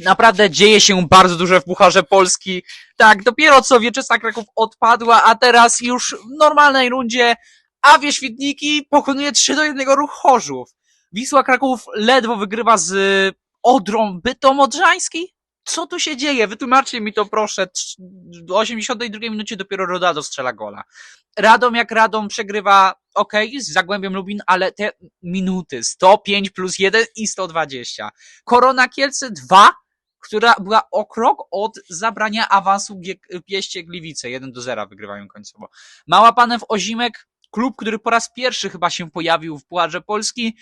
Naprawdę dzieje się bardzo dużo w Pucharze Polski. Tak, dopiero co Wieczysław Kraków odpadła, a teraz już w normalnej rundzie Awie Świdniki pokonuje 3 do 1 ruch Chorzów. Wisła Kraków ledwo wygrywa z Odrą Bytom Odrzański? Co tu się dzieje? Wytłumaczcie mi to proszę. W 82 minucie dopiero Rodado strzela gola. Radom jak Radom przegrywa, okej, z Zagłębiem Lubin, ale te minuty 105 plus 1 i 120. Korona Kielce 2, która była o krok od zabrania awansu Pieście Gliwice. 1 do 0 wygrywają końcowo. Mała Panew Ozimek, klub, który po raz pierwszy chyba się pojawił w Pucharze Polski,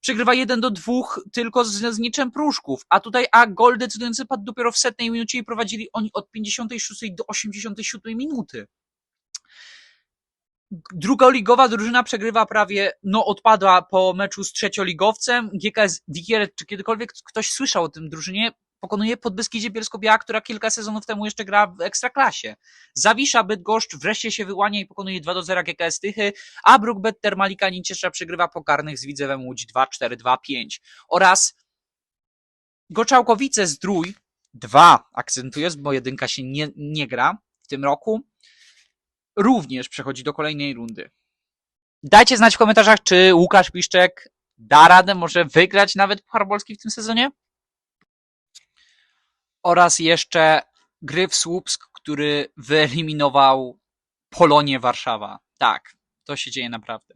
przegrywa 1 do 2 tylko z, z niczym Pruszków, a tutaj a gol decydujący padł dopiero w setnej minucie i prowadzili oni od 56 do 87 minuty. Drugoligowa drużyna przegrywa prawie, no odpadła po meczu z trzecioligowcem. GKS Wikier, czy kiedykolwiek ktoś słyszał o tym drużynie, pokonuje Podbeskidzie Bielsko-Biała, która kilka sezonów temu jeszcze gra w Ekstraklasie. Zawisza Bydgoszcz wreszcie się wyłania i pokonuje 2 do 0 GKS Tychy, a Brookbet Termalika Ninciesza przegrywa pokarnych z Widzewem Łódź 2-4-2-5 oraz Goczałkowice Zdrój 2, akcentuję, bo jedynka się nie, nie gra w tym roku, również przechodzi do kolejnej rundy. Dajcie znać w komentarzach, czy Łukasz Piszczek da radę może wygrać nawet Puchar Polski w tym sezonie? Oraz jeszcze Gryf Słupsk, który wyeliminował Polonię Warszawa. Tak, to się dzieje naprawdę.